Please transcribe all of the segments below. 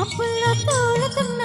అప్పుల తోలుతున్న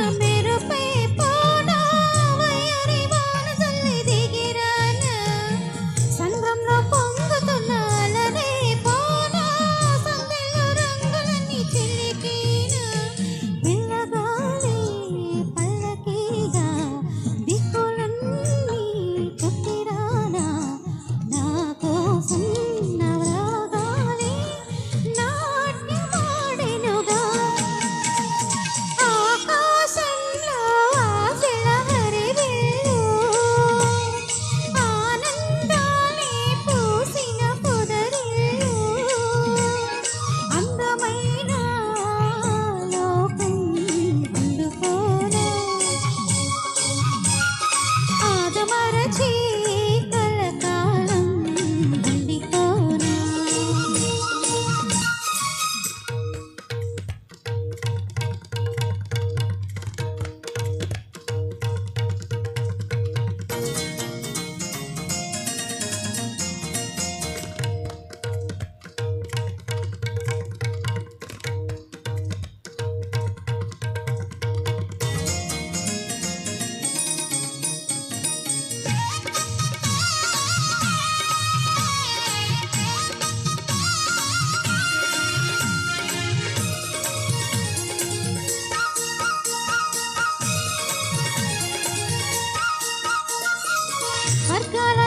Marcala